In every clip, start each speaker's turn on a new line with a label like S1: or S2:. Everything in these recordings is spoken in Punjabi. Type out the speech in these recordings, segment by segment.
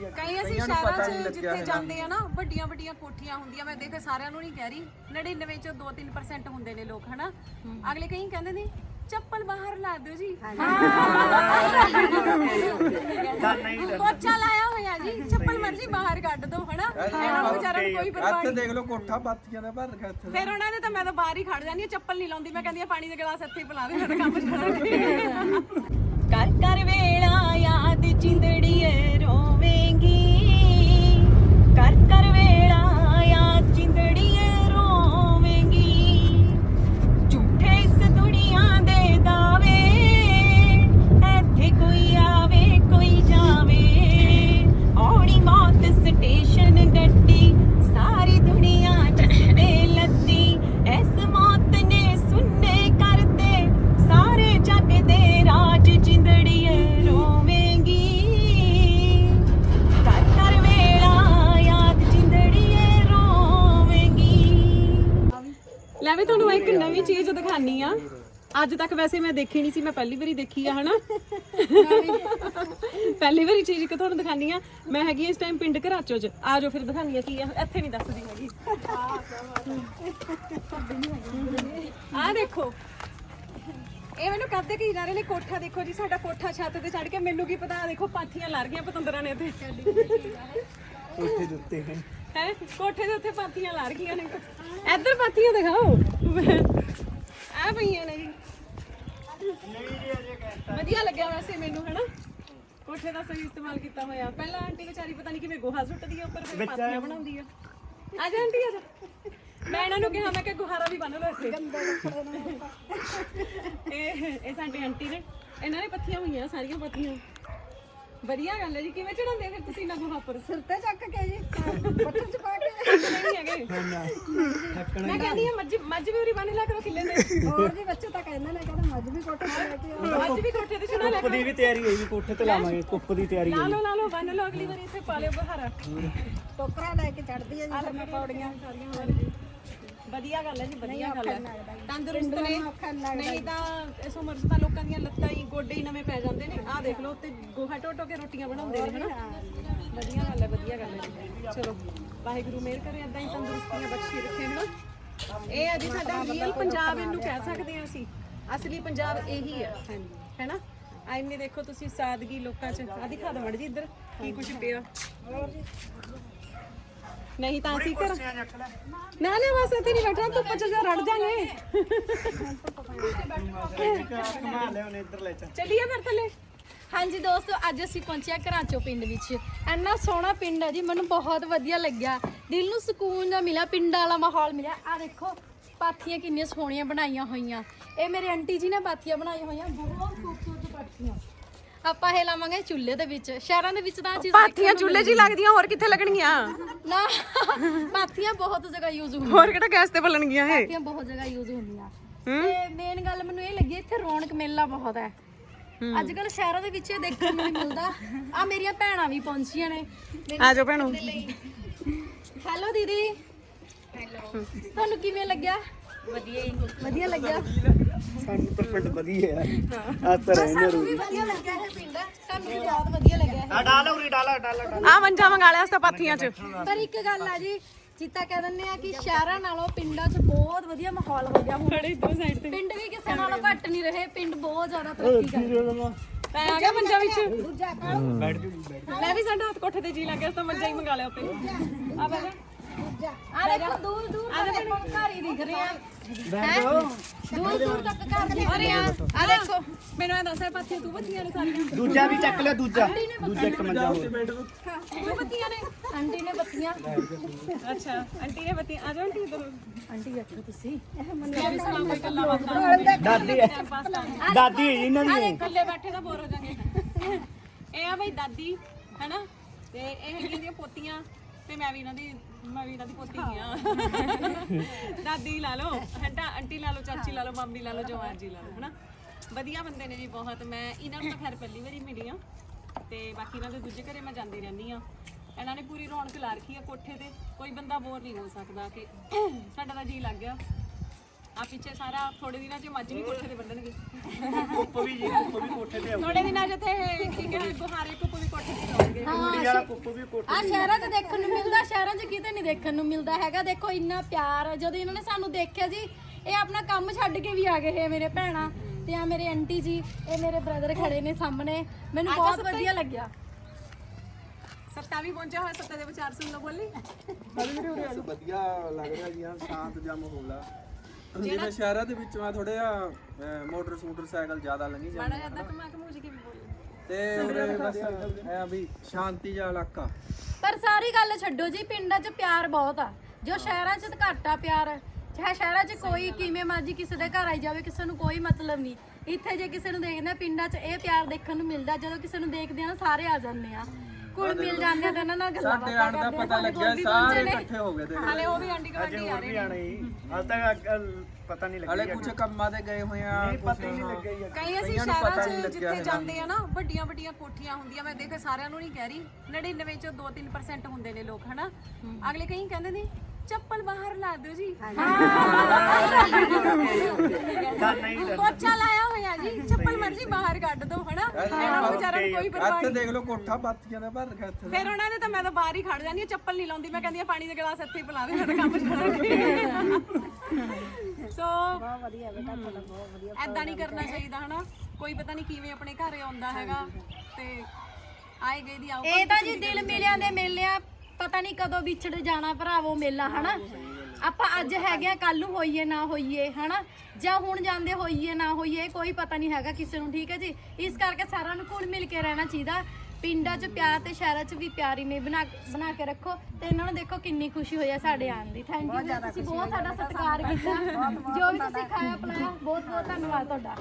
S1: ਹੀ
S2: ਕਈ ਅਸੀਂ ਸ਼ਹਿਰਾਂ 'ਚ ਜਿੱਥੇ। ਜਾਂਦੇ ਆ ਨਾ ਵੱਡੀਆਂ ਵੱਡੀਆਂ ਕੋਠੀਆਂ ਹੁੰਦੀਆਂ ਮੈਂ ਦੇਖ ਸਾਰਿਆਂ ਨੂੰ ਨਹੀਂ ਕਹਿ ਰਹੀ। 99 ਚ 2-3% ਹੁੰਦੇ ਨੇ ਲੋਕ ਹਨਾ? ਅਗਲੇ ਕਈ ਕਹਿੰਦੇ ਨੇ ਚੱਪਲ ਬਾਹਰ ਲਾ ਦਿਓ ਜੀ। ਪੋਚਾ ਲਾਇਆ ਹੋਇਆ ਜੀ ਚੱਪਲ ਮਰਜ਼ੀ ਬਾਹਰ ਕੱਢ ਦਿਓ ਹਨਾ? ਇਹਨਾਂ ਨੂੰ ਵਿਚਾਰਿਆਂ ਨੂੰ ਕੋਈ ਪਰਵਾਹ
S1: ਇੱਥੇ
S2: ਨਹੀਂ।
S1: ਦੇਖ ਲਓ ਕੋਠਾ ਬਾਤੀਆਂ ਦਾ ਭਰ ਰੱਖਿਆ ਇੱਥੇ
S2: ਫਿਰ ਉਹਨਾਂ ਨੇ ਤਾਂ ਮੈਂ ਤਾਂ ਬਾਹਰ ਹੀ ਖੜ ਜਾਂਦੀ ਆ ਚੱਪਲ ਨਹੀਂ ਲਾਉਂਦੀ। ਮੈਂ ਕਹਿੰਦੀ ਆ ਪਾਣੀ ਦੇ ਗਲਾਸ ਇੱਥੇ ਹੀ ਪਿਲਾ ਦੇ ਮੇਰਾ ਕੰਮ ਛੱਡ ਕਰ ਕਰ ਵੇਲਾ ਯਾਦ ਚਿੰਦੜੀਏ ਰੋਵੇਂਗੀ ਅੱਜ ਤੱਕ ਵੈਸੇ ਮੈਂ ਦੇਖੀ ਨਹੀਂ ਸੀ ਮੈਂ ਪਹਿਲੀ ਵਾਰੀ ਦੇਖੀ ਆ ਹਨਾ? ਪਹਿਲੀ ਵਾਰੀ ਚੀਜ਼ ਕਿ ਤੁਹਾਨੂੰ ਦਿਖਾਨੀ ਆ। ਮੈਂ ਹੈਗੀ ਇਸ ਟਾਈਮ ਪਿੰਡ ਘਰਾਚੋ ਚ। ਆ ਜਾਓ ਫਿਰ ਦਿਖਾਨੀ ਆ ਕੀ ਆ। ਇੱਥੇ ਨਹੀਂ ਦੱਸਦੀ ਹੈਗੀ। ਆ ਦੇਖੋ। ਇਹ ਮੈਨੂੰ ਕਹਦੇ ਕਿ ਜਾ ਰਹੇ ਨੇ ਕੋਠਾ ਦੇਖੋ ਜੀ ਸਾਡਾ ਕੋਠਾ ਛੱਤ ਤੇ ਚੜ ਕੇ ਮੈਨੂੰ ਕੀ ਪਤਾ ਆਹ ਦੇਖੋ ਪਾਥੀਆਂ ਲੜ ਗਈਆਂ ਪਤੰਦਰਾਂ ਨੇ ਇੱਥੇ।
S1: ਕੋਠੇ ਦੇ ਉੱਤੇ ਹੈ।
S2: ਕੋਠੇ ਦੇ ਉੱਤੇ ਪਾਥੀਆਂ ਲਾ ਰਖੀਆਂ ਨੇ। ਇੱਧਰ ਪਾਥੀਆਂ ਦਿਖਾਓ। ਆ ਪਈਆਂ ਨੇ ਜੀ। ਵਧੀਆ ਲੱਗਿਆ ਵੈਸੇ ਮੈਨੂੰ ਹਨਾ? ਕੋਠੇ ਦਾ ਸਹੀ ਇਸਤੇਮਾਲ ਕੀਤਾ ਹੋਇਆ। ਪਹਿਲਾਂ ਆਂਟੀ ਵਿਚਾਰੀ ਪਤਾ ਨਹੀਂ ਕਿਵੇਂ ਗੋਹਾ ਸੁੱਟਦੀ ਆ ਉੱਪਰ ਫਿਰ ਪਾਥੀਆਂ ਬਣਾਉਂਦੀ ਆ। ਆ ਜਾ ਆਂਟੀ ਆ ਜਾ। ਮੈਂ ਇਹਨਾਂ ਨੂੰ ਕਿਹਾ ਮੈਂ ਕਿ ਗੁਹਾਰਾ ਵੀ ਬੰਨ ਲਓ ਇੱਥੇ। ਇਹ ਇਹ ਸਾਡੇ ਆਂਟੀ ਨੇ। ਇਹਨਾਂ ਨੇ ਪੱਥੀਆਂ ਹੋਈਆਂ ਸਾਰੀਆਂ ਪੱਥੀਆਂ। ਵਧੀਆ ਗੱਲ ਹੈ ਜੀ। ਕਿਵੇਂ ਚੜਾਉਂਦੇ ਫਿਰ ਤੁਸੀਂ ਨਾ ਗੁਹਾ ਉੱਪਰ?
S3: ਸਿਰ ਤੇ ਚੱਕ ਕੇ ਜੀ ਬੱਟਰ ਚ ਪਾ ਕੇ
S2: ਨਹੀਂ ਹੈਗੇ ਮੈਂ ਕਹਿੰਦੀ ਆ ਮੱਝ ਮੱਝ ਵੀ ਉਰੀ ਬੰਨ ਲਿਆ ਕਰੋ ਕਿੱਲੇ ਤੇ।
S3: ਹੋਰ ਜੀ ਬੱਚੇ ਤਾਂ ਕਹਿੰਦੇ ਨੇ ਕਹਿੰਦੇ ਮੱਝ ਵੀ ਕੋਟੇ ਤੇ ਲੈ ਕੇ ਆਓ।
S2: ਮੱਝ ਵੀ ਕੋਠੇ ਤੇ ਚੜਾ ਲਿਆ
S4: ਕੁੱਪ ਦੀ ਵੀ ਤਿਆਰੀ ਹੋਈ ਵੀ ਕੋਠੇ ਤੇ ਲਾਵਾਂਗੇ ਕੁੱਪ ਦੀ ਤਿਆਰੀ
S2: ਲਾ ਲਓ ਲਾ ਲਓ ਬੰਨ ਲਓ ਅਗਲੀ ਵਾਰੀ ਇੱਥੇ ਪਾ ਲਿਓ ਬਹਾਰਾ।
S3: ਟੋਕਰਾ ਲੈ ਕੇ ਚੜਦੀ ਹੈ ਜੀ ਫਿਰ ਮੈਂ ਪੌੜੀਆਂ।
S2: ਸਾਰੀਆਂ ਹੋਰ। ਵਧੀਆ ਗੱਲ ਹੈ ਜੀ ਵਧੀਆ ਗੱਲ ਹੈ। ਤੰਦਰੁਸਤ ਨੇ। ਨਹੀਂ ਤਾਂ ਇਸ ਉਮਰ 'ਚ ਤਾਂ ਲੋਕਾਂ ਦੀਆਂ ਲੱਤਾਂ ਹੀ ਗੋਡੇ ਹੀ ਨਵੇਂ ਪੈ ਜਾਂਦੇ ਨੇ। ਆਹ ਦੇਖ ਲਓ ਉੱਤੇ ਗੋਹਾ ਟੋ ਟੋ ਕੇ ਰੋਟੀਆਂ ਬਣਾਉਂਦੇ ਨੇ ਹਨਾ? ਵਧੀਆ ਗੱਲ ਹੈ ਵਧੀਆ ਗੱਲ ਹੈ ਜੀ। ਚਲੋ। ਵਾਹਿਗੁਰੂ ਮਿਹਰ ਕਰੇ ਏਦਾਂ ਹੀ ਤੰਦਰੁਸਤੀਆਂ ਬਖਸ਼ੀ ਰੱਖੇ ਹਨਾ? ਇਹ ਹੈ ਜੀ ਸਾਡਾ ਰੀਅਲ ਪੰਜਾਬ ਇਹਨੂੰ ਕਹਿ ਸਕਦੇ ਹਾਂ ਅਸੀਂ। ਅਸਲੀ ਪੰਜਾਬ ਇਹੀ ਹੈ ਹੈਨਾ? ਆਇਨੇ ਦੇਖੋ ਤੁਸੀਂ ਸਾਦਗੀ ਲੋਕਾਂ 'ਚ। ਆ ਦਿਖਾ ਦੋ ਮੜ ਜੀ ਇੱਧਰ ਕੀ ਕੁਝ ਪਿਆ। ਨਹੀਂ ਤਾਂ ਅਸੀਂ ਕਰ ਨਾ ਨਾ ਬਸ ਇੱਥੇ ਨਹੀਂ ਬੈਠਣਾ ਧੁੱਪ ਚ ਜਾ ਰੜ ਜਾਗੇ ਚੱਲੀਏ ਫਿਰ ਥੱਲੇ।
S5: ਹਾਂਜੀ ਦੋਸਤੋ ਅੱਜ ਅਸੀਂ ਪਹੁੰਚਿਆ ਘਰਾਚੋ ਪਿੰਡ ਵਿੱਚ। ਇੰਨਾ ਸੋਹਣਾ ਪਿੰਡ ਹੈ ਜੀ ਮੈਨੂੰ ਬਹੁਤ ਵਧੀਆ ਲੱਗਿਆ। ਦਿਲ ਨੂੰ ਸਕੂਨ ਜਿਹਾ ਮਿਲਿਆ ਪਿੰਡ ਵਾਲਾ ਮਾਹੌਲ ਮਿਲਿਆ। ਆ ਦੇਖੋ ਪਾਥੀਆਂ ਕਿੰਨੀਆਂ ਸੋਹਣੀਆਂ ਬਣਾਈਆਂ ਹੋਈਆਂ। ਇਹ ਮੇਰੇ ਆਂਟੀ ਜੀ ਨੇ ਪਾਥੀਆਂ ਬਣਾਈਆਂ ਹੋਈਆਂ ਬਹੁਤ ਖੂਬਸੂਰਤ ਪਾਥੀਆਂ। ਆਪਾਂ ਇਹ ਲਾਵਾਂਗੇ ਚੁੱਲ੍ਹੇ ਦੇ ਵਿੱਚ। ਸ਼ਹਿਰਾਂ ਦੇ ਵਿੱਚ ਤਾਂ ਚੀਜ਼
S2: ਪਾਥੀਆਂ ਚੁੱਲ੍ਹੇ 'ਚ ਹੀ ਲੱਗਦੀਆਂ ਹੋਰ ਕਿੱਥੇ ਲੱਗਣਗੀਆਂ?
S5: ਨਾ ਪਾਥੀਆਂ ਬਹੁਤ ਜਗ੍ਹਾ ਯੂਜ਼ ਹੁੰਦੀਆਂ।
S2: ਹੋਰ ਕਿਹੜਾ ਗੈਸ ਤੇ ਬਲਣਗੀਆਂ ਇਹ?
S5: ਪਾਥੀਆਂ ਬਹੁਤ ਜਗ੍ਹਾ ਯੂਜ਼ ਹੁੰਦੀਆਂ। ਤੇ ਮੇਨ ਗੱਲ ਮੈਨੂੰ ਇਹ ਲੱਗੀ ਇੱਥੇ ਰੌਣਕ ਮੇਲਾ ਬਹੁਤ ਹੈ। ਅੱਜ ਕੱਲ ਸ਼ਹਿਰਾਂ ਦੇ ਵਿੱਚ ਇਹ ਦੇਖਣ ਨੂੰ ਨਹੀਂ ਮਿਲਦਾ। ਆ ਮੇਰੀਆਂ ਭੈਣਾਂ ਵੀ ਪਹੁੰਚੀਆਂ ਨੇ।
S2: ਆ ਜਾਓ ਭੈਣੋ।
S5: ਹੈਲੋ ਦੀਦੀ। ਹੈਲੋ। ਤੁਹਾਨੂੰ ਕਿਵੇਂ ਲੱਗਿਆ? ਵਧੀਆ ਵਧੀਆ ਲੱਗਿਆ?
S4: ਸਾਨੂੰ ਤਾਂ ਪਿੰਡ ਵਧੀਆ ਆ ਆ ਤਾਂ
S5: ਵੀ ਵਧੀਆ ਲੱਗਿਆ ਇਹ ਪਿੰਡ। ਸਾਨੂੰ ਵੀ ਬਹੁਤ ਵਧੀਆ ਲੱਗਿਆ ਇਹ।
S4: ਆ ਡਾਲਾ ਉਰੀ ਡਾਲਾ ਡਾਲਾ
S2: ਆ ਮੰਜਾ ਮੰਗਾ ਲਿਆ ਸਤਾ ਪਾਥੀਆਂ 'ਚ।
S5: ਪਰ ਇੱਕ ਗੱਲ ਆ ਜੀ ਜਿੱਤਾ ਕਹਿ ਦਿੰਦੇ ਆ ਕਿ ਸ਼ਹਿਰਾਂ ਨਾਲੋਂ ਪਿੰਡਾਂ 'ਚ ਬਹੁਤ ਵਧੀਆ ਮਾਹੌਲ ਹੋ ਗਿਆ ਹੁਣ।
S2: ਖੜੇ ਦੋ ਸਾਈਡ ਤੇ।
S5: ਨਹੀਂ ਰਹੇ ਪਿੰਡ ਬਹੁਤ ਜ਼ਿਆਦਾ ਤਰੱਕੀ ਕਰ ਰਹੇ।
S2: ਤੈਂ ਆ ਗਿਆ ਮੰਜਾ ਵਿੱਚ।
S3: ਦੂਜਾ ਕਾਲ
S4: ਬੈਠ ਜੂ ਬੈਠ
S2: ਲੈ ਵੀ ਸਾਡਾ ਹੱਥ ਕੋਠੇ ਤੇ ਜੀ ਲੱਗ ਗਿਆ ਤਾਂ ਮੰਜਾ ਹੀ ਮੰਗਾ ਲਿਆ ਉੱਤੇ। ਆ ਬੈ ਜਾ।
S3: ਦੂਜਾ।
S5: ਆ ਦੇਖੋ ਦੂਰ ਦੂਰ। ਤੱਕ ਦੇਖੋ ਘਰ ਹੀ ਦਿਖ ਰਹੇ। ਆ ਹੈਂ? ਦੂਰ ਦੂਰ ਤੱਕ ਘਰ ਦਿਖ ਰਹੇ ਆ ਆ ਦੇਖੋ
S2: ਮੈਨੂੰ ਇਹ ਦੱਸ ਪਾਥੀਆਂ ਤੂੰ ਬੱਤੀਆਂ ਨੇ ਸਾਰੀਆਂ
S4: ਦੂਜਾ ਵੀ ਚੱਕ ਲਿਆ, ਦੂਜਾ ਦੂਜਾ ਇੱਕ ਮੰਜਾ ਹੋਰ
S2: ਤੂੰ ਬੱਤੀਆਂ ਨੇ
S5: ਆਂਟੀ ਨੇ ਬੱਤੀਆਂ
S2: ਅੱਛਾ ਆਂਟੀ ਨੇ ਬੱਤੀਆਂ ਆ ਜਾਓ ਆਂਟੀ ਇਧਰ
S5: ਆਂਟੀ ਬੈਠੋ ਤੁਸੀਂ
S2: ਮੈਂ ਵੀ ਸੁਣਾ ਕੋਈ ਗੱਲਾਂ ਬਾਤਾਂ
S4: ਦਾਦੀ ਹੈ ਦਾਦੀ ਹੈ ਇਹਨਾਂ ਦੀ ਹੈ।
S2: ਇਕੱਲੇ ਬੈਠੇ ਤਾਂ ਬੋਰ ਹੋ ਜਾਣਗੇ ਇਹ ਆ ਬਈ ਦਾਦੀ, ਹੈਨਾ ਤੇ ਇਹ ਹੈਗੀਆਂ ਦੀਆਂ ਪੋਤੀਆਂ, ਤੇ ਮੈਂ ਵੀ ਇਹਨਾਂ ਦੀ ਮੈਂ ਵੀ ਇਹਨਾਂ ਦੀ ਪੋਤੀ ਹੀ ਆ। ਦਾਦੀ ਲਾ ਲਓ ਹੰਟਾ ਆਂਟੀ ਲਾ ਲਓ ਚਾਚੀ ਲਾ ਲਓ ਮੰਮੀ ਲਾ ਲਓ ਜੋ ਮਰਜ਼ੀ ਲਾ ਲਓ ਹਨਾ? ਵਧੀਆ ਬੰਦੇ ਨੇ ਜੀ ਬਹੁਤ। ਮੈਂ ਇਹਨਾਂ ਨੂੰ ਤਾਂ ਖੈਰ ਪਹਿਲੀ ਵਾਰੀ ਮਿਲੀ ਆ। ਤੇ ਬਾਕੀ ਇਹਨਾਂ ਦੇ ਦੂਜੇ ਘਰੇ ਮੈਂ ਜਾਂਦੀ ਰਹਿੰਦੀ ਆ। ਇਹਨਾਂ ਨੇ ਪੂਰੀ ਰੌਣਕ ਲਾ ਰੱਖੀ ਆ ਕੋਠੇ ਤੇ। ਕੋਈ ਬੰਦਾ ਬੋਰ ਨਹੀਂ ਹੋ ਸਕਦਾ ਕਿ ਸਾਡਾ ਤਾਂ ਜੀ ਲੱਗ ਗਿਆ। ਆ ਪਿੱਛੇ ਸਾਰਾ ਥੋੜੇ ਦਿਨਾਂ 'ਚ ਮੱਝ ਵੀ ਕੋਠੇ ਤੇ ਬੰਨਣਗੇ
S4: ਕੁੱਪ ਵੀ ਜੀ ਕੁੱਪ ਵੀ ਕੋਠੇ ਤੇ ਆਉਂਦਾ
S2: ਥੋੜੇ ਦਿਨਾਂ 'ਚ ਇੱਥੇ ਠੀਕ ਹੈ ਗੁਹਾਰੇ ਕੁੱਪ ਵੀ ਕੋਠੇ ਤੇ ਲਾਉਣਗੇ।
S4: ਕੁੜੀ ਵਾਲਾ ਕੁੱਪ ਵੀ ਕੋਠੇ
S5: ਆ ਸ਼ਹਿਰਾਂ 'ਚ ਦੇਖਣ ਨੂੰ ਮਿਲਦਾ ਸ਼ਹਿਰਾਂ 'ਚ ਨਹੀਂ ਦੇਖਣ ਨੂੰ ਮਿਲਦਾ ਹੈਗਾ। ਦੇਖੋ ਇੰਨਾ ਪਿਆਰ ਜਦੋਂ ਇਹਨਾਂ ਨੇ ਸਾਨੂੰ ਦੇਖਿਆ ਜੀ ਇਹ ਆਪਣਾ ਕੰਮ ਛੱਡ ਕੇ ਵੀ ਆ ਗਏ ਇਹ ਮੇਰੇ ਭੈਣਾਂ ਤੇ ਆ ਮੇਰੇ ਆਂਟੀ ਜੀ ਇਹ ਮੇਰੇ ਬ੍ਰਦਰ ਖੜੇ ਨੇ ਸਾਹਮਣੇ। ਮੈਨੂੰ ਬਹੁਤ ਵਧੀਆ ਲੱਗਿਆ।
S2: ਸੱਤਾ ਵੀ ਪਹੁੰਚਿਆ ਹੋਇਆ ਸੱਤੇ ਦੇ ਵਿਚਾਰ ਸੁਣ ਲਓ ਬੋਲੀ।
S1: ਵਧੀਆ ਲੱਗ ਰਿਹਾ ਜੀ ਆ ਸ਼ਾਂਤ ਜਿਹਾ ਮਾਹੌਲ ਆ। ਜਿਵੇਂ ਸ਼ਹਿਰਾਂ ਦੇ ਵਿੱਚ ਮੈਂ ਥੋੜਾ ਜਿਹਾ ਮੋਟਰ ਮੋਟਰਸਾਈਕਲ ਜ਼ਿਆਦਾ ਲੰਘੀ
S2: ਮਾੜਾ
S1: ਜਾਂਦੇ
S2: ਜਿਹਾ ਕਮਾ ਕਮੂਜ ਕੇ ਵੀ ਬੋਲੀ।
S1: ਤੇ ਉਰੇ ਬਸ ਐ ਵੀ ਸ਼ਾਂਤੀ ਜਿਹਾ ਇਲਾਕਾ।
S5: ਪਰ ਸਾਰੀ ਗੱਲ ਛੱਡੋ ਜੀ ਪਿੰਡਾਂ 'ਚ ਪਿਆਰ ਬਹੁਤ ਆ। ਜੋ ਸ਼ਹਿਰਾਂ 'ਚ ਤਾਂ ਘੱਟ ਆ ਪਿਆਰ। ਚਾਹੇ ਸ਼ਹਿਰਾਂ 'ਚ ਕੋਈ ਕਿਵੇਂ ਮਰਜ਼ੀ ਕਿਸੇ ਦੇ ਘਰ ਆਈ ਜਾਵੇ ਕਿਸੇ ਨੂੰ ਕੋਈ ਮਤਲਬ ਨਹੀਂ। ਇੱਥੇ ਜੇ ਕਿਸੇ ਨੂੰ ਦੇਖਦੇ ਆ ਪਿੰਡਾਂ 'ਚ ਇਹ ਪਿਆਰ ਦੇਖਣ ਨੂੰ ਮਿਲਦਾ ਜਦੋਂ ਕਿਸੇ ਨੂੰ ਦੇਖਦੇ ਆ ਨਾ ਸਾਰੇ ਆ ਜਾਂਦੇ ਆ। ਕੁਲ ਮਿਲ ਜਾਂਦੇ ਆ ਤੇ ਉਹਨਾਂ ਨਾਲ ਗੱਲਾਂ
S1: ਸਾਡੇ ਆਣ ਦਾ ਪਤਾ ਲੱਗਿਆ ਸਾਰੇ। ਇਕੱਠੇ ਹੋ ਗਏ ਤੇ।
S2: ਹਲੇ ਉਹ ਵੀ ਆਂਟੀ ਗਵਾਂਢੀ ਆ ਰਹੇ ਨੇ।
S4: ਹਾਲ ਤੱਕ ਪਤਾ ਨਹੀਂ
S1: ਹਲੇ
S4: ਲੱਗਿਆ
S1: ਕੁਝ ਕੰਮਾਂ ਤੇ ਗਏ ਹੋਏ ਆ
S4: ਨਹੀਂ ਪਤਾ ਹੀ ਨਹੀਂ ਲੱਗਿਆ
S2: ਕਈ ਅਸੀਂ ਸ਼ਹਿਰਾਂ 'ਚ ਜਿੱਥੇ। ਜਾਂਦੇ ਆ ਨਾ ਵੱਡੀਆਂ ਵੱਡੀਆਂ ਕੋਠੀਆਂ ਹੁੰਦੀਆਂ ਮੈਂ ਦੇਖ ਸਾਰਿਆਂ ਨੂੰ ਨਹੀਂ ਕਹਿ ਰਹੀ। 99 ਚੋਂ 2-3% ਹੁੰਦੇ ਨੇ ਲੋਕ ਹਨਾ? ਅਗਲੇ ਕਈ ਕਹਿੰਦੇ ਨੇ ਚੱਪਲ ਬਾਹਰ ਲਾ ਦਿਓ ਜੀ।
S4: ਡਰ ਨਹੀਂ
S2: ਪੋਚਾ ਲਾਇਆ ਹੋਇਆ ਜੀ ਚੱਪਲ ਮਰਜ਼ੀ ਬਾਹਰ ਕੱਢ ਦੋ ਹਨਾ? ਇਹਨਾਂ ਨੂੰ ਵਿਚਾਰਿਆਂ ਨੂੰ ਕੋਈ ਪਰਵਾਹ
S1: ਇੱਥੇ
S2: ਨਹੀਂ।
S1: ਦੇਖ ਲਓ ਕੋਠਾ ਬਾਤੀਆਂ ਦਾ ਭਰ ਰੱਖਿਆ ਇੱਥੇ।
S2: ਫਿਰ ਉਹਨਾਂ ਨੇ ਤਾਂ ਮੈਂ ਤਾਂ ਬਾਹਰ ਹੀ ਖੜ ਜਾਂਦੀ ਆ ਚੱਪਲ ਨਹੀਂ ਲਾਉਂਦੀ ਮੈਂ ਕਹਿੰਦੀ ਆ ਪਾਣੀ ਦੇ ਗਲਾਸ ਇੱਥੇ ਹੀ ਪਿਲਾ ਦੇ ਸਾਡਾ ਕੰਮ ਚੱਲਣਾ ਸੋ
S3: ਬਹੁਤ ਵਧੀਆ ਬੇਟਾ ਤੁਹਾਡਾ ਬਹੁਤ ਵਧੀਆ
S2: ਐਦਾਂ ਨਹੀਂ ਕਰਨਾ ਚਾਹੀਦਾ ਹਨਾ? ਕੋਈ ਪਤਾ ਨਹੀਂ ਕਿਵੇਂ ਆਪਣੇ ਘਰ ਆਉਂਦਾ ਹੈਗਾ ਤੇ ਆਏ ਗਏ ਦੀ ਆਓ
S5: ਇਹ ਤਾਂ ਜੀ ਦਿਲ ਮਿਲਿਆਂ ਦੇ ਮੇਲਿਆਂ ਪਤਾ ਨਹੀਂ ਕਦੋਂ ਵਿਛੜ ਜਾਣਾ ਭਰਾਵੋ ਮੇਲਾ ਹਨਾ? ਆਪਾਂ ਅੱਜ ਹੈਗੇ ਆ ਕੱਲ ਨੂੰ ਹੋਈਏ ਨਾ ਹੋਈਏ ਹਨਾ? ਜਾਂ ਹੁਣ ਜਾਂਦੇ ਹੋਈਏ ਨਾ ਹੋਈਏ ਕੋਈ ਪਤਾ ਨਹੀਂ ਹੈਗਾ ਕਿਸੇ ਨੂੰ ਠੀਕ ਹੈ ਜੀ? ਇਸ ਕਰਕੇ ਸਾਰਿਆਂ ਨੂੰ ਘੁਲ ਮਿਲ ਕੇ ਰਹਿਣਾ ਚਾਹੀਦਾ। ਪਿੰਡਾਂ 'ਚ ਪਿਆਰ ਤੇ ਸ਼ਹਿਰਾਂ 'ਚ ਵੀ ਪਿਆਰ ਨੇ ਬਣਾ ਬਣਾ ਕੇ ਰੱਖੋ ਤੇ ਇਹਨਾਂ ਨੂੰ ਦੇਖੋ ਕਿੰਨੀ ਖੁਸ਼ੀ ਹੋਈ ਹੈ ਸਾਡੇ ਆਉਣ ਦੀ। ਥੈਂਕ ਯੂ ਤੁਸੀਂ ਬਹੁਤ ਸਾਡਾ ਸਤਿਕਾਰ ਕੀਤਾ। ਜੋ ਵੀ ਤੁਸੀਂ ਖਾਇਆ ਪਿਲਾਇਆ ਬਹੁਤ ਬਹੁਤ ਧੰਨਵਾਦ ਤੁਹਾਡਾ।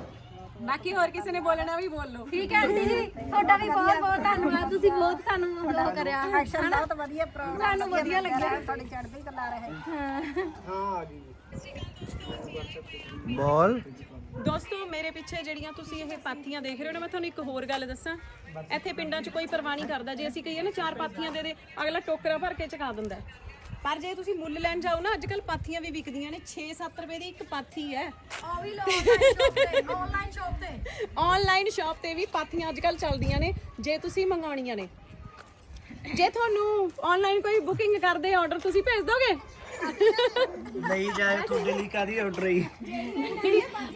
S2: ਬਾਕੀ ਹੋਰ ਕਿਸੇ ਨੇ ਬੋਲਣਾ ਵੀ ਬੋਲ ਲਓ।
S5: ਠੀਕ ਹੈ ਆਂਟੀ ਜੀ ਤੁਹਾਡਾ ਵੀ ਬਹੁਤ ਬਹੁਤ ਧੰਨਵਾਦ। ਤੁਸੀਂ ਬਹੁਤ ਸਾਨੂੰ ਉਹ ਕਰਿਆ
S3: ਐਕਸ਼ਨ ਬਹੁਤ ਵਧੀਆ ਪ੍ਰੋਗਰਾਮ
S5: ਸਾਨੂੰ ਵਧੀਆ ਲੱਗਿਆ।
S3: ਤੁਹਾਡੀ ਚੜ੍ਹਦੀ ਕਲਾ ਰਹੇ।
S5: ਹਾਂ
S1: ਬੋਲ।
S2: ਦੋਸਤੋ ਮੇਰੇ ਪਿੱਛੇ ਜਿਹੜੀਆਂ ਤੁਸੀਂ ਇਹ ਪਾਥੀਆਂ ਦੇਖ ਰਹੇ ਹੋ ਨਾ ਮੈਂ ਤੁਹਾਨੂੰ ਇੱਕ ਹੋਰ ਗੱਲ ਦੱਸਾਂ। ਇੱਥੇ ਪਿੰਡਾਂ 'ਚ ਕੋਈ ਪਰਵਾਹ ਨਹੀਂ ਕਰਦਾ। ਜੇ ਅਸੀਂ ਕਹੀਏ ਨਾ ਚਾਰ ਪਾਥੀਆਂ ਦੇ ਦੇ ਅਗਲਾ ਟੋਕਰਾ ਭਰ ਕੇ ਚਕਾ ਦਿੰਦਾ। ਪਰ ਜੇ ਤੁਸੀਂ ਮੁੱਲ ਲੈਣ ਜਾਓ ਨਾ ਅੱਜ ਕੱਲ ਪਾਥੀਆਂ ਵੀ ਵਿਕਦੀਆਂ ਨੇ 6-7 ਰੁਪਏ ਦੀ ਇੱਕ ਪਾਥੀ ਹੈ।
S5: ਉਹ ਵੀ ਲੋਕ ਆਨਲਾਈਨ ਸ਼ਾਪ ਤੇ
S2: ਆਨਲਾਈਨ ਸ਼ਾਪ ਤੇ। ਵੀ ਪਾਥੀਆਂ ਅੱਜ ਕੱਲ ਚੱਲਦੀਆਂ ਨੇ ਜੇ ਤੁਸੀਂ ਮੰਗਾਉਣੀਆਂ ਨੇ। ਜੇ ਤੁਹਾਨੂੰ ਆਨਲਾਈਨ ਕੋਈ ਬੁਕਿੰਗ ਕਰਦੇ ਆਰਡਰ ਤੁਸੀਂ ਭੇਜ ਦੋਗੇ?
S4: ਨਹੀਂ ਜਾਏ ਤੁਹਾਡੇ ਲਈ ਕਾਦੀ ਆਰਡਰ ਹੀ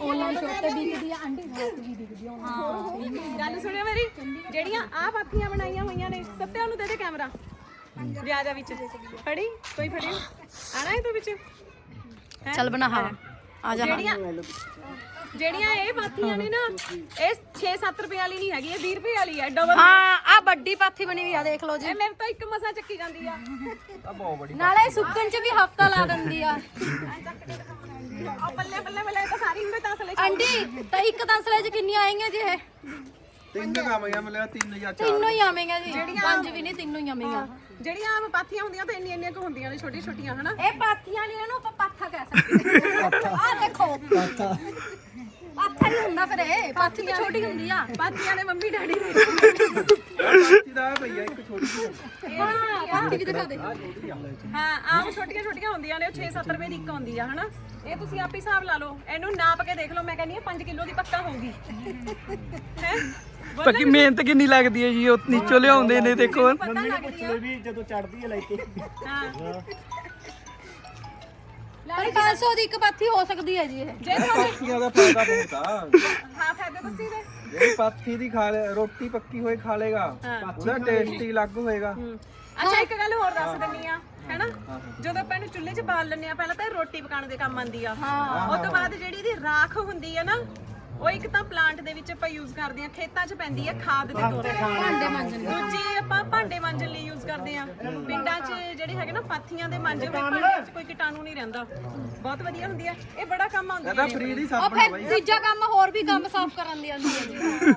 S5: ਆਨਲਾਈਨ ਸ਼ਾਪ ਤੇ ਵਿਕਦੀ ਆ ਆਂਟੀ ਵੀ ਵਿਕਦੀ ਆ
S2: ਗੱਲ ਸੁਣਿਓ ਮੇਰੀ ਜਿਹੜੀਆਂ ਆ ਪਾਥੀਆਂ ਬਣਾਈਆਂ ਹੋਈਆਂ ਨੇ ਸੱਤਿਆ ਨੂੰ ਦੇ ਦੇ ਕੈਮਰਾ। ਵਿਆਜਾ ਵਿੱਚ। ਫੜੀ? ਕੋਈ ਫੜੀ? ਆਣਾ ਇਹ ਤੋਂ ਵਿੱਚ
S5: ਚੱਲ ਬਣਾ ਹਾਂ। ਆ ਜਾ।
S2: ਜਿਹੜੀਆਂ ਜਿਹੜੀਆਂ ਇਹ ਪਾਥੀਆਂ ਨੇ ਨਾ ਇਹ 6-7 ਰੁਪਏ ਵਾਲੀ ਨਹੀਂ ਹੈਗੀ ਇਹ 20 ਰੁਪਏ ਵਾਲੀ ਹੈ ਡਬਲ
S5: ਹਾਂ ਆ ਵੱਡੀ ਪਾਥੀ ਬਣੀ ਹੋਈ ਆ ਦੇਖ ਲਓ ਜੀ।
S2: ਇਹ ਮੇਰੇ ਤੋਂ ਇੱਕ ਮਸਾ ਚੱਕੀ ਜਾਂਦੀ ਆ।
S5: ਨਾਲੇ ਸੁੱਕਣ ਚ ਵੀ ਹਫਤਾ ਲਾ ਦਿੰਦੀ ਆ।
S2: ਉਹ ਬੱਲੇ ਬੱਲੇ ਬੱਲੇ ਇਹ ਤਾਂ ਸਾਰੀ ਹੁੰਦੇ ਤਾਂ ਅਸਲੇ
S5: ਆਂਟੀ ਤਾਂ ਇੱਕ ਤਸਲੇ ਚ ਕਿੰਨੀਆਂ ਆਏਗੀਆਂ ਜੀ ਇਹ?
S1: ਤਿੰਨ ਕਾਮੀਆਂ ਮਿਲਿਆ ਤਿੰਨ ਜਾਂ ਚਾਰ।
S5: ਤਿੰਨੋਂ ਹੀ ਆਵੇਂਗਾ ਜੀ। ਪੰਜ ਵੀ ਨਹੀਂ ਤਿੰਨੋਂ ਹੀ ਆਵੇਂਗਾ।
S2: ਜਿਹੜੀਆਂ ਆਮ ਪਾਥੀਆਂ ਹੁੰਦੀਆਂ ਤਾਂ ਇੰਨੀਆਂ ਇੰਨੀਆਂ ਕੁ ਹੁੰਦੀਆਂ ਨੇ ਛੋਟੀਆਂ ਛੋਟੀਆਂ ਹਨਾ?
S5: ਇਹ ਪਾਥੀਆਂ ਨਹੀਂ ਇਹਨੂੰ ਆਪਾਂ ਪਾਥਾ ਕਹਿ ਸਕਦੇ ਆ ਦੇਖੋ। ਪਾਥਾ। ਪਾਥਾ ਨਹੀਂ ਹੁੰਦਾ ਫਿਰ ਇਹ। ਪਾਥੀ ਤਾਂ ਛੋਟੀ ਹੁੰਦੀ ਆ।
S2: ਪਾਥੀਆਂ ਦੇ ਮੰਮੀ ਡੈਡੀ ਨੇ।
S1: ਪਾਥੀ ਦਾ ਭਈਆ ਇੱਕ ਛੋਟੀ ਜਿਹੀ।
S5: ਹਾਂ ਪਾਥੀ ਵੀ ਦਿਖਾ ਦੇ।
S2: ਹਾਂ ਆਮ ਛੋਟੀਆਂ ਛੋਟੀਆਂ ਹੁੰਦੀਆਂ ਨੇ ਉਹ 6-7 ਰੁਪਏ ਦੀ ਇੱਕ ਹੁੰਦੀ ਆ ਹਨਾ? ਇਹ ਤੁਸੀਂ ਆਪ ਹੀ ਹਿਸਾਬ ਲਾ ਲਓ। ਇਹਨੂੰ ਨਾਪ ਕੇ ਦੇਖ ਲਓ ਮੈਂ ਕਹਿੰਦੀ ਆ 5 ਕਿਲੋ ਦੀ ਪੱਕਾ ਹੋਊਗੀ। ਹੈ?
S6: ਪੱਕੀ ਮਿਹਨਤ ਕਿੰਨੀ ਲੱਗਦੀ ਹੈ ਜੀ ਉਹ ਨੀਚੋਂ ਲਿਆਉਂਦੇ ਨੇ ਦੇਖੋ।
S4: ਮੰਮੀ ਨੂੰ ਪੁੱਛ ਲਓ ਵੀ ਜਦੋਂ ਚੜਦੀ ਹੈ ਲੈ ਕੇ
S2: ਹਾਂ।
S5: ਪਰ 500 ਦੀ ਇੱਕ ਪਾਥੀ ਹੋ ਸਕਦੀ ਹੈ ਜੀ ਇਹ।
S2: ਜੇ ਤੁਹਾਨੂੰ
S1: ਪਾਥੀਆਂ ਦਾ ਫਾਇਦਾ ਬਹੁਤ ਆ।
S2: ਹਾਂ ਫਾਇਦੇ ਦੱਸੀ ਦੇ।
S1: ਜਿਹੜੀ ਪਾਥੀ ਦੀ ਖਾ ਲੈ ਰੋਟੀ ਪੱਕੀ ਹੋਈ ਖਾ ਲੇਗਾ। ਉਹਦਾ ਟੇਸਟ ਹੀ ਅਲੱਗ ਹੋਏਗਾ।
S2: ਅੱਛਾ ਇੱਕ ਗੱਲ ਹੋਰ ਦੱਸ ਦਿੰਨੀ ਆ ਹੈਨਾ? ਜਦੋਂ ਆਪਾਂ ਇਹਨੂੰ ਚੁੱਲ੍ਹੇ 'ਚ ਬਾਲ ਲੈਂਦੇ ਆ ਪਹਿਲਾਂ ਤਾਂ ਇਹ ਰੋਟੀ ਪਕਾਉਣ ਦੇ ਕੰਮ ਆਉਂਦੀ ਆ। ਉਸ ਤੋਂ ਬਾਅਦ ਜਿਹੜੀ ਇਹਦੀ ਰਾਖ ਹੁੰਦੀ ਆ ਨਾ ਉਹ ਇੱਕ ਤਾਂ ਪਲਾਂਟ ਦੇ ਵਿੱਚ ਆਪਾਂ ਯੂਜ਼ ਕਰਦੇ ਆ ਖੇਤਾਂ 'ਚ ਪੈਂਦੀ ਆ ਖਾਦ ਦੇ ਤੌਰ ਤੇ।
S5: ਭਾਂਡੇ ਮਾਂਜਣ
S2: ਦੂਜੀ ਆਪਾਂ ਭਾਂਡੇ ਮਾਂਜਣ ਲਈ ਯੂਜ਼ ਕਰਦੇ ਆ ਪਿੰਡਾਂ 'ਚ ਜਿਹੜੇ ਹੈਗੇ ਨਾ ਪਾਥੀਆਂ ਦੇ ਮਾਂਜੇ ਹੋਏ ਭਾਂਡੇ 'ਚ ਕੋਈ ਕੀਟਾਣੂ ਨਹੀਂ ਰਹਿੰਦਾ। ਬਹੁਤ ਵਧੀਆ ਹੁੰਦੀ ਆ ਇਹ ਬੜਾ ਕੰਮ ਆਉਂਦੀ ਆ
S1: ਫ੍ਰੀ ਦੀ
S5: ਉਹ
S1: ਸਾਬਣ
S5: ਫਿਰ
S1: ਬਾਈ
S5: ਤੀਜਾ ਕੰਮ ਹੋਰ ਵੀ ਕੰਮ ਸਾਫ਼ ਕਰਨ ਦੀ ਆਉਂਦੀ ਹੈ ਜੀ।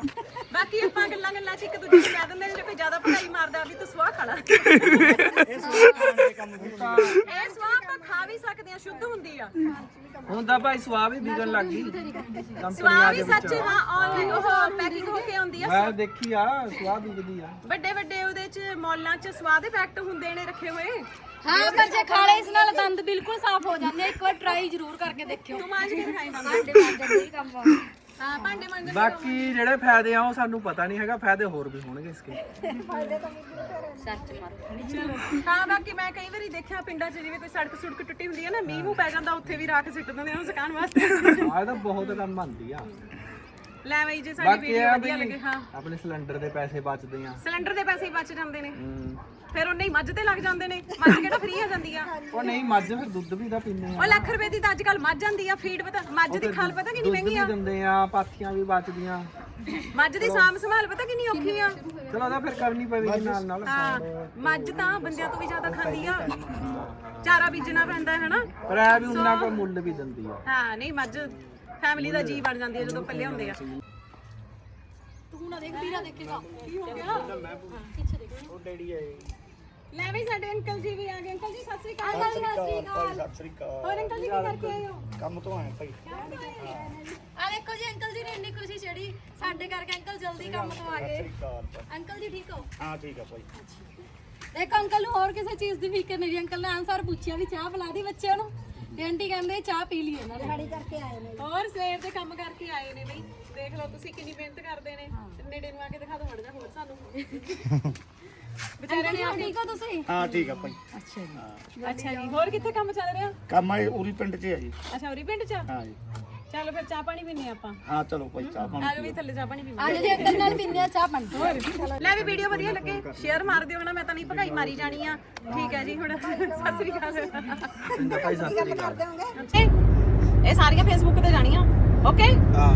S2: ਬਾਕੀ ਆਪਾਂ ਗੱਲਾਂ ਗੱਲਾਂ 'ਚ ਇੱਕ ਦੂਜੇ ਨੂੰ ਕਹਿ ਦਿੰਦੇ ਨੇ ਜੇ ਕੋਈ ਜ਼ਿਆਦਾ ਭਟਾਈ ਮਾਰਦਾ ਵੀ ਤੂੰ ਸਵਾਹ ਖਾ ਲੈ।
S4: ਇਹ
S2: ਸਵਾਹ ਆਪਾਂ ਖਾ ਵੀ ਸਕਦੇ ਆ ਸ਼ੁੱਧ ਹੁੰਦੀ ਆ।
S1: ਹੁੰਦਾ ਭਾਈ ਸਵਾਦ ਵੀ ਵਿਗਣ ਲੱਗ ਗਈ।
S2: ਸਵਾਹ ਵੀ ਸੱਚ ਹਾਂ ਆਨਲਾਈਨ ਉਹ ਪੈਕਿੰਗ ਹੋ ਕੇ ਆਉਂਦੀ ਆ।
S1: ਮੈਂ ਦੇਖੀ ਆ ਸਵਾਦ ਵਿਗਦੀ ਆ।
S2: ਵੱਡੇ ਵੱਡੇ ਉਹਦੇ ਚ ਮੌਲਾਂ ਚ ਸਵਾਦ ਦੇ ਪੈਕਟ ਹੁੰਦੇ ਨੇ ਰੱਖੇ ਹੋਏ।
S5: ਹਾਂ ਪਰ ਜੇ ਖਾ ਇਸ ਨਾਲ ਦੰਦ ਬਿਲਕੁਲ ਸਾਫ਼ ਹੋ ਜਾਂਦੇ ਆ। ਇੱਕ ਵਾਰ ਟਰਾਈ ਜ਼ਰੂਰ ਕਰਕੇ ਦੇਖਿਓ।
S2: ਤੂੰ ਮਾਂਜ ਕੇ ਦਿਖਾਈ ਦੰਦ
S5: ਭਾਂਡੇ ਮਾਂਜਣ ਦੇ ਵੀ ਕੰਮ ਆਉਂਦੇ
S2: ਹਾਂ ਭਾਂਡੇ ਮਾਂਜ
S1: ਬਾਕੀ ਜਿਹੜੇ ਫਾਇਦੇ ਆ ਉਹ ਸਾਨੂੰ ਪਤਾ ਨਹੀਂ ਹੈਗਾ ਫਾਇਦੇ ਹੋਰ ਵੀ ਹੋਣਗੇ ਇਸਕੇ
S5: ਸੱਚ ਮਾਰੋ
S2: ਹਾਂ ਬਾਕੀ ਮੈਂ ਕਈ ਵਾਰੀ ਦੇਖਿਆ ਪਿੰਡਾਂ 'ਚ ਜਿਵੇਂ ਕੋਈ ਸੜਕ ਸੁੜਕ ਟੁੱਟੀ ਹੁੰਦੀ ਹੈ ਨਾ ਮੀਂਹ ਮੂੰਹ ਪੈ ਜਾਂਦਾ ਉੱਥੇ ਵੀ ਰਾਖ ਸਿੱਟ ਦਿੰਦੇ ਆ ਉਹਨੂੰ ਸੁਕਾਉਣ ਵਾਸਤੇ।
S1: ਆਹ ਤਾਂ ਬਹੁਤ ਕੰਮ ਆਉਂਦੀ ਆ।
S2: ਲੈ ਬਈ ਜੇ ਸਾਡੀ
S1: ਬਾਕੀ
S2: ਵੀਡੀਓ
S1: ਆ
S2: ਵਧੀਆ
S1: ਵੀ
S2: ਲੱਗੇ ਹਾਂ।
S1: ਆਪਣੇ ਸਿਲੰਡਰ ਦੇ ਪੈਸੇ ਬਚਦੇ ਆ।
S2: ਸਿਲੰਡਰ ਦੇ ਪੈਸੇ ਹੀ ਬਚ ਜਾਂਦੇ ਨੇ।
S1: ਹਮ,
S2: ਫਿਰ ਉਹਨੇ ਹੀ ਮੱਝ ਤੇ ਲੱਗ ਜਾਂਦੇ ਨੇ। ਮੱਝ ਕਿਹੜਾ ਫ੍ਰੀ ਆ ਜਾਂਦੀ ਆ?
S1: ਉਹ ਨਹੀਂ ਮੱਝ ਫਿਰ ਦੁੱਧ ਵੀ ਤਾਂ ਪੀਂਦੇ ਆ।
S2: ਉਹ ਲੱਖ ਰੁਪਏ ਦੀ ਤਾਂ ਅੱਜ ਕੱਲ ਮੱਝ ਜਾਂਦੀ ਆ ਫੀਡ ਪਤਾ ਮੱਝ ਦੀ ਖਾਲ ਪਤਾ ਕਿੰਨੀ
S1: ਦੁੱਧ
S2: ਮਹਿੰਗੀ
S1: ਵੀ
S2: ਆ?
S1: ਦਿੰਦੇ ਆ ਪਾਥੀਆਂ ਵੀ ਬਚਦੀਆਂ।
S2: ਮੱਝ ਦੀ ਸਾਂਭ ਸੰਭਾਲ ਪਤਾ ਕਿੰਨੀ ਔਖੀ ਆ?
S1: ਚਲੋ ਉਹਦਾ ਫਿਰ ਕਰਨੀ ਪਵੇਗੀ ਨਾਲ ਨਾਲ।
S2: ਹਾਂ ਮੱਝ ਤਾਂ ਬੰਦਿਆਂ ਤੋਂ ਵੀ ਜ਼ਿਆਦਾ ਖਾਂਦੀ ਆ। ਚਾਰਾ ਬੀਜਣਾ ਪੈਂਦਾ ਹੈ ਹਨਾ?
S1: ਪਰ ਇਹ ਵੀ ਉਹਨਾਂ ਕੋ ਮੁੱਲ ਵੀ ਦਿੰਦੀ ਆ।
S2: ਹਾਂ ਨਹੀਂ ਮੱਝ ਫੈਮਿਲੀ ਦਾ ਜੀ ਬਣ ਜਾਂਦੀ ਹੈ ਜਦੋਂ ਪੱਲੇ ਹੁੰਦੇ ਆ।
S5: ਤੂੰ ਨਾ ਦੇਖ ਵੀਰਾ ਦੇਖੇਗਾ। ਕੀ ਹੋ ਗਿਆ? ਪਿੱਛੇ ਦੇਖ।
S4: ਉਹ ਡੈਡੀ ਆਏ।
S2: ਲੈ ਵੀ ਸਾਡੇ ਅੰਕਲ ਜੀ ਵੀ ਆ ਗਏ। ਅੰਕਲ ਜੀ ਸਤਿ ਸ੍ਰੀ ਅਕਾਲ।
S5: ਸਤਿ ਸ਼੍ਰੀ ਅਕਾਲ
S4: ਸਤਿ ਸ੍ਰੀ ਅਕਾਲ।
S2: ਹੋਰ ਅੰਕਲ ਜੀ ਕੀ ਕਰਕੇ ਆਏ ਹੋ?
S4: ਕੰਮ ਤੋਂ ਆਏ ਭਾਈ।
S5: ਆ ਦੇਖੋ ਜੀ ਅੰਕਲ ਜੀ ਨੇ ਇੰਨੀ ਖੁਸ਼ੀ ਛੜੀ। ਸਾਡੇ ਕਰਕੇ ਅੰਕਲ ਜਲਦੀ ਕੰਮ ਤੋਂ ਆ ਗਏ। ਅੰਕਲ ਜੀ ਠੀਕ ਹੋ?
S4: ਹਾਂ ਠੀਕ ਆ ਭਾਈ।
S5: ਦੇਖੋ ਅੰਕਲ ਨੂੰ ਹੋਰ ਕਿਸੇ ਚੀਜ਼ ਦੀ ਫਿਕਰ ਨਹੀਂ ਅੰਕਲ ਨੇ ਆਨਸਰ ਪੁੱਛਿਆ ਵੀ ਚਾਹ ਪਿਲਾ ਦੀ ਬੱਚਿਆਂ ਨੂੰ? ਤੇ ਆਂਟੀ ਕਹਿੰਦੇ ਚਾਹ ਪੀ ਲਈ ਇਹਨਾਂ ਨੇ।
S3: ਦਿਹਾੜੀ ਕਰਕੇ ਆਏ ਨੇ।
S2: ਹੋਰ ਸਵੇਰ ਦੇ ਕੰਮ ਕਰਕੇ ਆਏ ਨੇ ਬਈ। ਦੇਖ ਲਓ ਤੁਸੀਂ ਕਿੰਨੀ ਮਿਹਨਤ ਕਰਦੇ ਨੇ। ਨੇੜੇ ਨੂੰ ਆ ਕੇ ਦਿਖਾ ਦਿਓ ਮੜ ਜਾ ਹੋਰ ਸਾਨੂੰ।
S5: ਵਿਚਾਰੇ ਨੇ ਠੀਕ ਹੋ ਤੁਸੀਂ?
S4: ਹਾਂ ਠੀਕ ਆ ਭਾਈ।
S2: ਅੱਛਾ ਜੀ। ਹੋਰ ਕਿੱਥੇ ਕੰਮ ਚੱਲ ਰਿਹਾ?
S4: ਕੰਮ ਆ ਉਰੀ ਪਿੰਡ 'ਚ ਹੈ ਜੀ।
S2: ਅੱਛਾ ਉਰੀ ਪਿੰਡ ਚ?
S4: ਹਾਂ ਜੀ।
S2: ਚਲੋ ਫਿਰ ਚਾਹ ਪਾਣੀ ਪੀਨੇ ਆਪਾਂ।
S4: ਹਾਂ ਚਲੋ ਭਾਈ ਚਾਹ ਪਾਣੀ
S2: ਆ ਜਾਓ ਵੀ ਥੱਲੇ ਚਾਹ ਪਾਣੀ ਪੀਵਾਂਗੇ
S5: ਅੱਜ ਜੀ ਅੰਕਲ ਨਾਲ ਪੀਂਦੇ ਆ ਚਾਹ ਪਾਣੀ।
S2: ਲੈ ਵੀ ਵੀਡੀਓ ਵਧੀਆ ਲੱਗੇ। ਸ਼ੇਅਰ ਮਾਰ ਦਿਓ ਹਨਾ ਮੈਂ ਤਾਂ ਨਹੀਂ ਭਗਾਈ ਮਾਰੀ ਜਾਣੀ ਆ। ਠੀਕ ਹੈ ਜੀ ਹੁਣ ਸਤਿ ਸ੍ਰੀ ਅਕਾਲ।
S1: ਚੰਗਾ ਭਾਈ ਸਤਿ ਸ੍ਰੀ ਅਕਾਲ।
S2: ਅੱਛਾ ਇਹ ਸਾਰੀਆਂ ਫੇਸਬੁੱਕ ਤੇ ਜਾਣੀਆਂ। ਓਕੇ?
S1: ਹਾਂ।